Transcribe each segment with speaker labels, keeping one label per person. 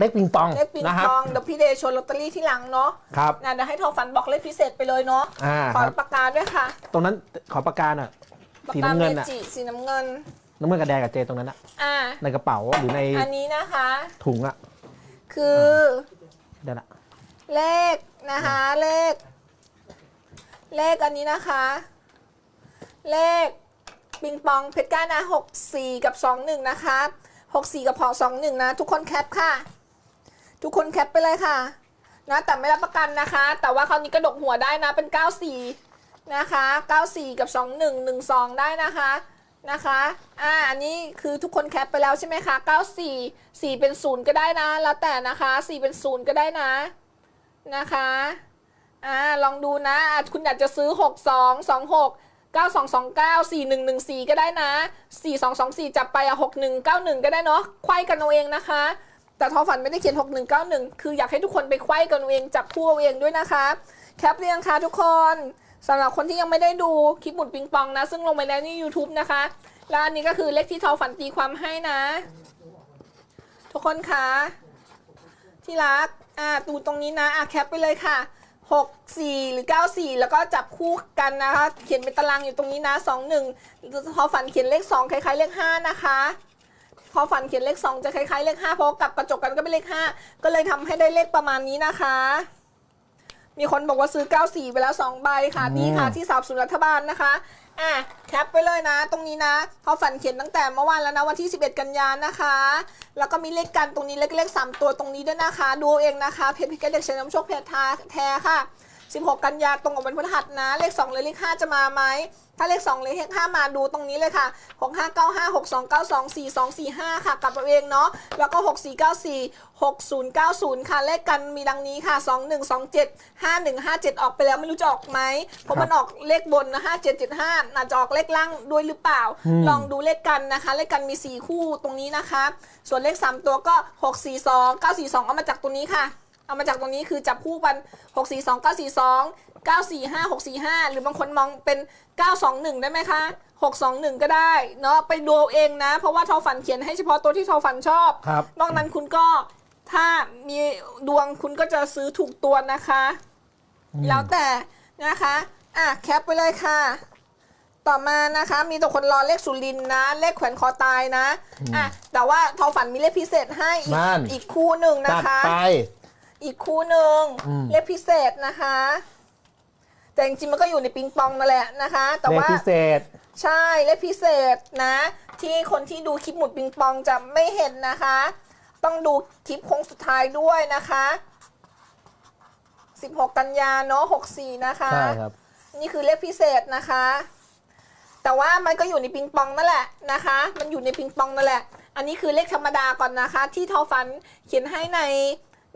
Speaker 1: เลขปิงปอง
Speaker 2: เลขปิง
Speaker 1: นะค
Speaker 2: ป
Speaker 1: รับ
Speaker 2: องเดี๋ยวพี่เดย์โชว์ลอตเตอรี่ที่หลังเนาะ
Speaker 1: ครับ
Speaker 2: นะเดี๋ยวให้ทอฝันบอกเลขพิเศษไปเลยเนาะ
Speaker 1: อ่า
Speaker 2: ขอ
Speaker 1: ครับ
Speaker 2: ปากกาด้วยค่ะ
Speaker 1: ตรงนั้นขอปากกาหน่อย
Speaker 2: ปาก
Speaker 1: สี
Speaker 2: กา
Speaker 1: น้ำ
Speaker 2: เม
Speaker 1: เงินอะ
Speaker 2: จิสีน้ำเงิน
Speaker 1: น้ำเงินกับแดงกับเจตรงนั้นอะ
Speaker 2: อ่า
Speaker 1: ในกระเป๋าหรือใน
Speaker 2: อันนี้นะคะ
Speaker 1: ถุงอะ
Speaker 2: คือ
Speaker 1: เดี๋ยวนะ
Speaker 2: เลขนะคะ เลข เลขอันนี้นะคะ เลขปิงปองเพชรก้านะหกสี่กับสองหนึ่งนะคะหกสี่กับพอสองหนึ่งนะ ทุกคนแคปค่ะ ทุกคนแคปไปเลยค่ะ นะแต่ไม่รับประกันนะคะ แต่ว่าคราวนี้กระดกหัวได้นะเป็น 94 นะคะ 94 กับ 21 12 ได้นะคะนะคะอ่าอันนี้คือทุกคนแคปไปแล้วใช่ไหมคะ 94 4 เป็น 0 ก็ได้นะ แล้วแต่นะคะ 4 เป็น 0 ก็ได้นะ นะคะอ่าลองดูนะ คุณอยากจะซื้อ 62 26 9229 4114 ก็ได้นะ 4224 จับไปอะ6191 ก็ได้เนาะไขว้กันเอาเองนะคะ แต่ทอฝันไม่ได้เขียน 6191 คืออยากให้ทุกคนไปไขว้กันเองจับคู่เอาเองด้วยนะคะ แคปเรียงค่ะทุกคนสำหรับคนที่ยังไม่ได้ดูคลิปหมุนปิงปองนะ ซึ่งลงไปแล้วนี่ YouTube นะคะแล้วอันนี้ก็คือเลขที่ทอฝันตีความให้นะ ทุกคนคะที่รักอ่าดูตรงนี้นะอะแคปไปเลยค่ะ 6 4 หรือ 9 4 แล้วก็จับคู่กันนะคะ เขียนเป็นตารางอยู่ตรงนี้นะ 2 1พอฝันเขียนเลข 2 คล้ายๆเลข 5 นะคะ พอฝันเขียนเลข 2 จะคล้ายๆเลข5เพราะกลับกระจกกันก็เป็นเลข 5 ก็เลยทำให้ได้เลขประมาณนี้นะคะ มีคนบอกว่าซื้อ 94 ไปแล้ว 2 ใบค่ะ
Speaker 1: อืม
Speaker 2: นี่ค่ะที่สาบสุนรัฐบาลนะคะอะแคปไปเลยนะ ตรงนี้นะพอฝันเขียนตั้งแต่เมื่อวานแล้วนะวันที่ 11 กันยายนนะคะ แล้วก็มีเลขกันตรงนี้เลขเลขสามตัวตรงนี้ด้วยนะคะ ดูเอาเองนะคะเพจพิกเด็กเชนน้ำโชคเพจทาแท้ค่ะ 16 กันยาตรงกับวันพฤหัสนะ เลข 2 เลยเลข 5 จะมาไหม ถ้าเลข 2 เลข5 มาดูตรงนี้เลยค่ะ 6 5 9 5 6 2 9 2 4 2 4 5 ค่ะ กลับเอาเองเนาะ แล้วก็ 6 4 9 4 6 0 9 0 ค่ะ เลขกันมีดังนี้ค่ะ 2 1 2 7 5 1 5 7 ออกไปแล้วไม่รู้จะออกไหมเพราะมันออกเลขบนนะ5 7 7 5อาจจะออกเลขล่างด้วยหรือเปล่า ลองดูเลขกันนะคะ เลขกันมี 4 คู่ตรงนี้นะคะ ส่วนเลข 3 ตัวก็ 6 4 2 9 4 2 เอามาจากตรงนี้ค่ะ เอามาจากตรงนี้คือจับคู่กัน6 4 2 9 4 2 9 4 5 6 4 5 หรือบางคนมองเป็น 921 ได้ไหมคะ 621 ก็ได้เนาะไปดูเอาเองนะ เพราะว่าทอฝันเขียนให้เฉพาะตัวที่ทอฝันชอบ
Speaker 1: ครับ
Speaker 2: นอกนั้นคุณก็ถ้ามีดวงคุณก็จะซื้อถูกตัวนะคะ แล้วแต่นะคะอะแคปไปเลยค่ะ ต่อมานะคะ มีตัวคนรอเลขสุรินทร์นะ เลขแขวนคอตายนะอะแต่ว่าทอฝันมีเลขพิเศษให้อีก
Speaker 1: นั่น
Speaker 2: อีกคู่หนึ่งนะ
Speaker 1: จัด
Speaker 2: คะ
Speaker 1: ไป
Speaker 2: อีกคู่หนึ่ง
Speaker 1: อืม
Speaker 2: เลขพิเศษนะคะ แต่จริงๆมันก็อยู่ในปิงปองนั่นแหละนะคะ แต่
Speaker 1: เลข
Speaker 2: ว่า
Speaker 1: พิเศษ
Speaker 2: ใช่เลขพิเศษนะ ที่คนที่ดูคลิปหมุดปิงปองจะไม่เห็นนะคะ ต้องดูคลิปโค้งสุดท้ายด้วยนะคะ 16 กันยาเนาะ64 นะคะ
Speaker 1: ใช่ครับ
Speaker 2: นี่คือเลขพิเศษนะคะ แต่ว่ามันก็อยู่ในปิงปองนั่นแหละนะคะ มันอยู่ในปิงปองนั่นแหละ อันนี้คือเลขธรรมดาก่อนนะคะ ที่ทอฟันเขียนให้ใน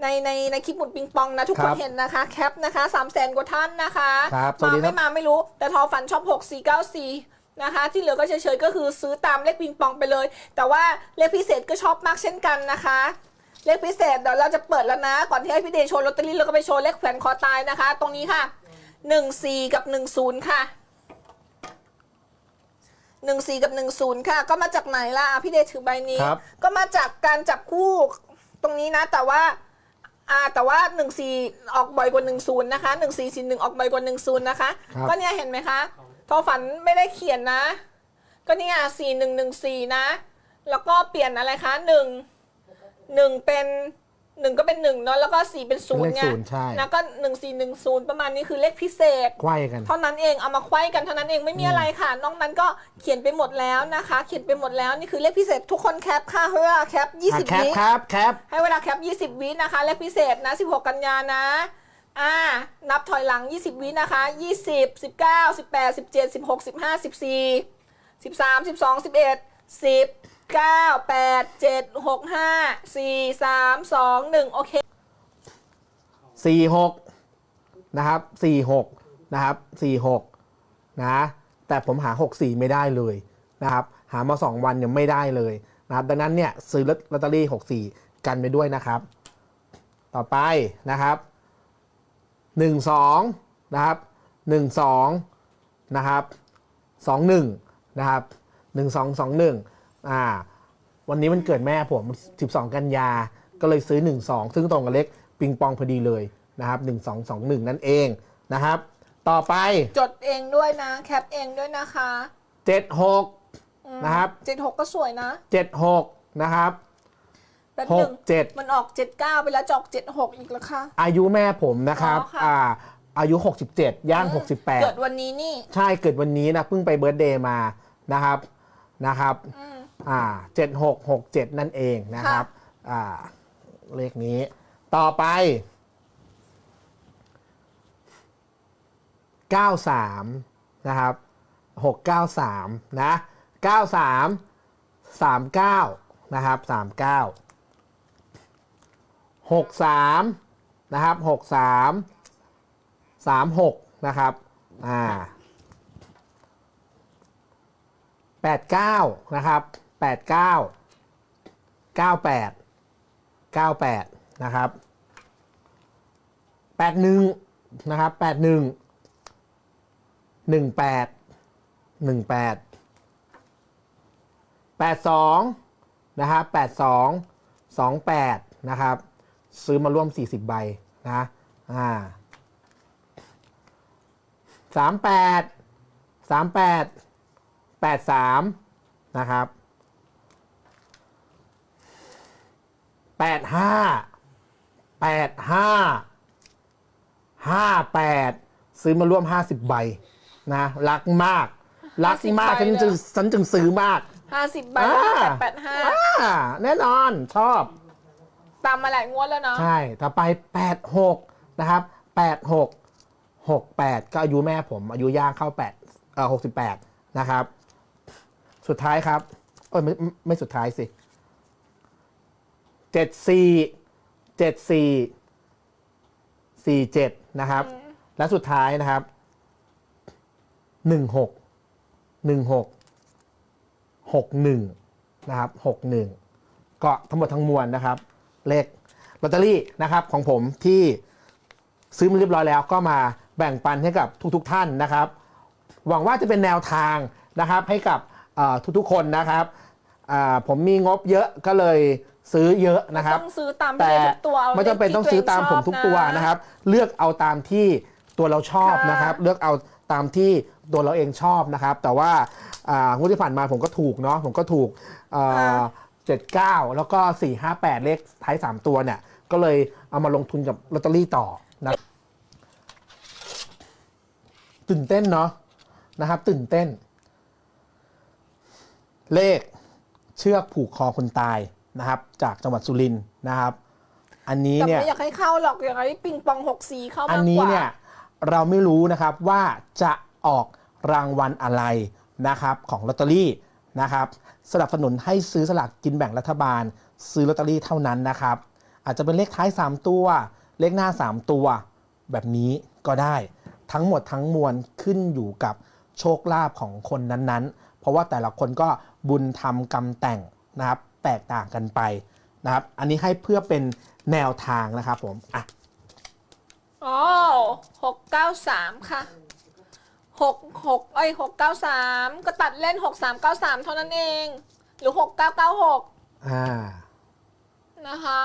Speaker 2: ในในในคลิปหมุดปิงปองนะทุกคน
Speaker 1: ครับ
Speaker 2: เห็นนะคะ แคปนะคะ3 0 0แสนกว่าท่านนะคะ
Speaker 1: ครับสวัส
Speaker 2: มา
Speaker 1: ดีครับ
Speaker 2: ไม่มาไม่รู้ แต่ทอฟันชอบ6494นะคะ ที่เหลือก็เฉยๆก็คือซื้อตามเลขปิงปองไปเลย แต่ว่าเลขพิเศษก็ชอบมากเช่นกันนะคะ เลขพิเศษเดี๋ยวเราจะเปิดแล้วนะ ก่อนที่ให้พี่เดย์โชว์ลอตเตอรี่เราก็ไปโชว์เลขแขวนคอตายนะคะ ตรงนี้ค่ะ 14 กับ 10 ค่ะ 14 กับ 10 ค่ะ ก็มาจากไหนล่ะอะพี่เดย์ถือใบนี้
Speaker 1: ครับ
Speaker 2: ก็มาจากการจับคู่ตรงนี้นะ แต่ว่า อ่าแต่ว่า 14 ออกบ่อยกว่า 10 นะคะ 1441ออกบ่อยกว่า 10 นะคะ
Speaker 1: ครับ
Speaker 2: ก็เนี่ยเห็นไหมคะทอฝันไม่ได้เขียนนะ ก็เนี่ย4114 นะ แล้วก็เปลี่ยนอะไรคะ 1 1 เป็น 1ก็เป็น1เนาะแล้วก็4เป็น
Speaker 1: เป็นเล
Speaker 2: 0
Speaker 1: ข
Speaker 2: ไง
Speaker 1: ศูนย์ใช่
Speaker 2: แล้วก็1410ประมาณนี้คือเลขพิเศษ
Speaker 1: ไขว้กัน
Speaker 2: เท่านั้นเองเอามาไขว้กันเท่านั้นเองไม่มีอะไรค่ะนอกนั้นก็เขียนไปหมดแล้วนะคะ เขียนไปหมดแล้วนี่คือเลขพิเศษทุกคนแคปค่ะให้เวลาแคป
Speaker 1: อะ
Speaker 2: 20
Speaker 1: แคป
Speaker 2: วิ
Speaker 1: ครับแคป
Speaker 2: ให้เวลาแคป 20 วินะคะเลขพิเศษนะ 16 กันยานะ อ่า นับถอยหลัง 20 วินะคะ 20 19 18 17 16 15 14 13 12 11 10 9 8 7 6 5 4 3 2 1โอเค
Speaker 1: สี่หกนะครับสี่หกนะครับสี่หกนะแต่ผมหาหกสี่ไม่ได้เลยนะครับหามาสองวันยังไม่ได้เลยนะครับดังนั้นเนี่ยซื้อลอตเตอรี่หกสี่กันไปด้วยนะครับ ต่อไปนะครับหนึ่งสองนะครับหนึ่งสองนะครับสองหนึ่งนะครับหนึ่งสองสองหนึ่ง อ่า วันนี้มันเกิดแม่ผม 12 กันยาก็ก็เลยซื้อ 1 2 ซึ่งตรงกับเลขปิงปองพอดีเลยนะครับ 1 2 2 1 นั่นเองนะครับ ต่อไป
Speaker 2: จดเองด้วยนะ แคปเองด้วยนะคะ
Speaker 1: 76นะครับ
Speaker 2: เจ็ดหกก็สวยนะ
Speaker 1: 76 นะครับ
Speaker 2: แป๊บหนึ่ง
Speaker 1: 67
Speaker 2: มันออกเจ็ดเก้าไปแล้วจะออกเจ็ดหกอีกแล้วค่ะ
Speaker 1: อายุแม่ผมนะครับ
Speaker 2: อ๋อค่ะ
Speaker 1: อ่า อายุ 67 ย่าง
Speaker 2: เกิด
Speaker 1: 68
Speaker 2: วันนี้นี่
Speaker 1: ใช่เกิดวันนี้นะเพิ่งไปเบิร์ตเดย์มานะครับนะครับ
Speaker 2: อืม
Speaker 1: อ่า7667 นั่นเองนะครับอ่าเลขนี้ต่อไป 93 นะครับ 693 นะ 93 39 นะครับ 39 63 นะครับ 63 36 นะครับ อ่า89 นะครับ 89 98 98 นะครับ 81 นะครับ 81 18 18 82 นะครับ 82 28 นะครับ ซื้อมาร่วม 40 ใบนะอ่า38 38 83 นะครับ 85 85 58ซื้อมาร่วม50ใบนะ รักมาก รักมาก
Speaker 2: 50
Speaker 1: ฉัน
Speaker 2: ใบ
Speaker 1: จึง
Speaker 2: เลย
Speaker 1: ฉันจึงซื้อมาก
Speaker 2: ห้าสิบใบ
Speaker 1: อ่า
Speaker 2: แล้วแปดแปดห้า
Speaker 1: อ่าแน่นอนชอบ
Speaker 2: ตามมาหลายงวดแล้วเนาะ
Speaker 1: ใช่ ต่อไป 86 นะครับ 86 68 ก็อายุแม่ผมอายุย่างเข้า8เอ่อ68 นะครับ สุดท้ายครับ เอ้ยไม่ไม่ไม่สุดท้ายสิ 74 74 47นะครับ และสุดท้ายนะครับ16 16 61นะครับ61ก็ทั้งหมดทั้งมวลนะครับ เลขลอตเตอรี่นะครับของผมที่ซื้อมาเรียบร้อยแล้วก็มาแบ่งปันให้กับทุกๆทท่านนะครับ หวังว่าจะเป็นแนวทางนะครับให้กับเอ่อทุกๆคนนะครับอ่าผมมีงบเยอะก็เลย ซื้อเยอะนะครับ
Speaker 2: ต้องซื้อตาม
Speaker 1: แต่
Speaker 2: พี่ทุกตัวเอา
Speaker 1: ไม่จำเป็นต้องซื้อตามผมทุกตัวนะครับ เลือกเอาตามที่ตัวเราชอบ
Speaker 2: ค่ะ
Speaker 1: นะครับ เลือกเอาตามที่ตัวเราเองชอบนะครับ แต่ว่าอ่างวดที่ผ่านมาผมก็ถูกเนาะผมก็ถูกเจ็ดเก้าแล้วก็สี่ห้าแปดเลขท้ายสามตัวเนี่ย ก็เลยเอามาลงทุนกับลอตเตอรี่ต่อนะตื่นเต้นเนาะนะครับ ตื่นเต้น เลขเชือกผูกคอคนตาย นะครับ จากจังหวัดสุรินทร์นะครับ อันนี้
Speaker 2: แต่
Speaker 1: เนี่ย
Speaker 2: ไม่อยากให้เข้าหรอกอย่างไรปิงปองหกสีเข้า
Speaker 1: อั
Speaker 2: มานก
Speaker 1: นี้
Speaker 2: กว่า
Speaker 1: เนี่ยเราไม่รู้นะครับว่าจะออกรางวัลอะไรนะครับของลอตเตอรี่นะครับสนับสนุนให้ซื้อสลากกินแบ่งรัฐบาล ซื้อลอตเตอรี่เท่านั้นนะครับ อาจจะเป็นเลขท้าย 3 ตัว เลขหน้า 3 ตัว แบบนี้ก็ได้ทั้งหมดทั้งมวลขึ้นอยู่กับโชคลาภของคนนั้นๆ เพราะว่าแต่ละคนก็บุญทำกรรมแต่งนะครับ แตกต่างกันไปนะครับ อันนี้ให้เพื่อเป็นแนวทางนะครับผมอะ
Speaker 2: อ๋อหกเก้าสามค่ะหกหกไอ้หกเก้าสามก็ตัดเล่นหกสามเก้าสามเท่านั้นเอง หรือหกเก้าเก้าหก
Speaker 1: อ่า
Speaker 2: นะคะ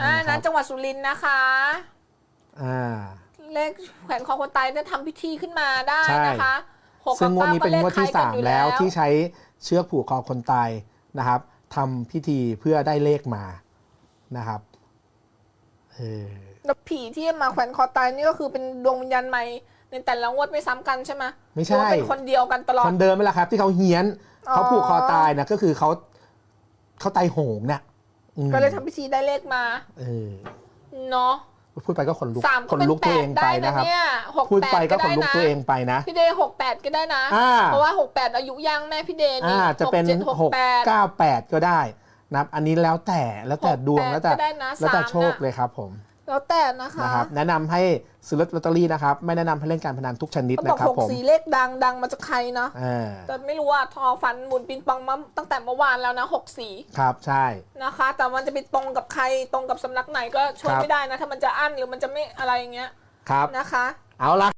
Speaker 2: อ่า
Speaker 1: นะครับ
Speaker 2: นั้นจังหวัดสุรินทร์นะคะ
Speaker 1: อ่า
Speaker 2: เลขแขวนคอคนตายได้ทำพิธีขึ้นมาได้
Speaker 1: ใช่
Speaker 2: นะคะหก
Speaker 1: ซึ่งงวด
Speaker 2: กับ
Speaker 1: นี้
Speaker 2: ก้า
Speaker 1: เป็นงวดที่
Speaker 2: ก็ลขคล้ยกันอยู่
Speaker 1: 3แล้วที่ใช้เชือกผูกคอคนตาย นะครับทำพิธีเพื่อได้เลขมานะครับเออ
Speaker 2: แล้วผีที่มาแขวนคอตายนี่ก็คือเป็นดวงวิญญาณใหม่ในแต่ละงวดไม่ซ้ำกันใช่ไหม
Speaker 1: ไม่
Speaker 2: หรือ
Speaker 1: ใช่
Speaker 2: ว่าเป็นคนเดียวกันตลอด
Speaker 1: คนเดิมไม่ละครับ ที่เขาเฮี้ยน
Speaker 2: อ๋อ
Speaker 1: เขาผูกคอตายนะก็คือเขาเขาตายโหงเนี่ยอืม
Speaker 2: ก็เลยทำพิธีได้เลขมา
Speaker 1: เออ
Speaker 2: เนาะ
Speaker 1: พูดไปก็ขนลุก
Speaker 2: สาม
Speaker 1: ข
Speaker 2: ก็
Speaker 1: น
Speaker 2: เป็น
Speaker 1: ลุก
Speaker 2: แป
Speaker 1: ตัวเอ
Speaker 2: ด
Speaker 1: ง
Speaker 2: ได้
Speaker 1: ไป
Speaker 2: นะ
Speaker 1: นะครับ
Speaker 2: เนี่ยหก
Speaker 1: พูด
Speaker 2: แป
Speaker 1: ไป
Speaker 2: ด
Speaker 1: ก็
Speaker 2: ก็
Speaker 1: ข
Speaker 2: ได้
Speaker 1: นลุก
Speaker 2: นะ
Speaker 1: ตัวเองไปนะ
Speaker 2: พี่เดย์หกแปดก็ได้นะ
Speaker 1: อ่า
Speaker 2: เพราะว่าหกแปดอายุย่างแม่พี่เดย์นี่
Speaker 1: อ่าจะเป็น
Speaker 2: จ็ด
Speaker 1: หก
Speaker 2: แปด
Speaker 1: เก้าแปดก็ได้นะครับอันนี้แล้วแต่แล้วแต่ดวง
Speaker 2: หกแปด
Speaker 1: แล้วแต่
Speaker 2: ก็ได้นะ
Speaker 1: แล้วแต่
Speaker 2: สาม
Speaker 1: โชค
Speaker 2: น่ะ
Speaker 1: เลยครับผม
Speaker 2: แล้วแต่นะคะ
Speaker 1: นะครับแนะนำให้ซื้อลอตเตอรี่นะครับ ไม่แนะนำให้เล่นการพนันทุกชนิด
Speaker 2: เขาบ
Speaker 1: นะ
Speaker 2: อก
Speaker 1: ครับ
Speaker 2: หก
Speaker 1: ผม
Speaker 2: สีเลขดังดังมาจากใครเนาะ
Speaker 1: เออ
Speaker 2: แต่ไม่รู้ว่าทอฟันหมุนปิงปองมาตั้งแต่เมื่อวานแล้วนะหกสี
Speaker 1: ครับใช่
Speaker 2: นะคะ แต่มันจะไปตรงกับใครตรงกับสำนักไหนก็ช่วย
Speaker 1: ครับ
Speaker 2: ไม่ได้นะ ถ้ามันจะอั้นหรือมันจะไม่อะไรอย่างเงี้ย
Speaker 1: ครับ
Speaker 2: นะคะ
Speaker 1: เอาละ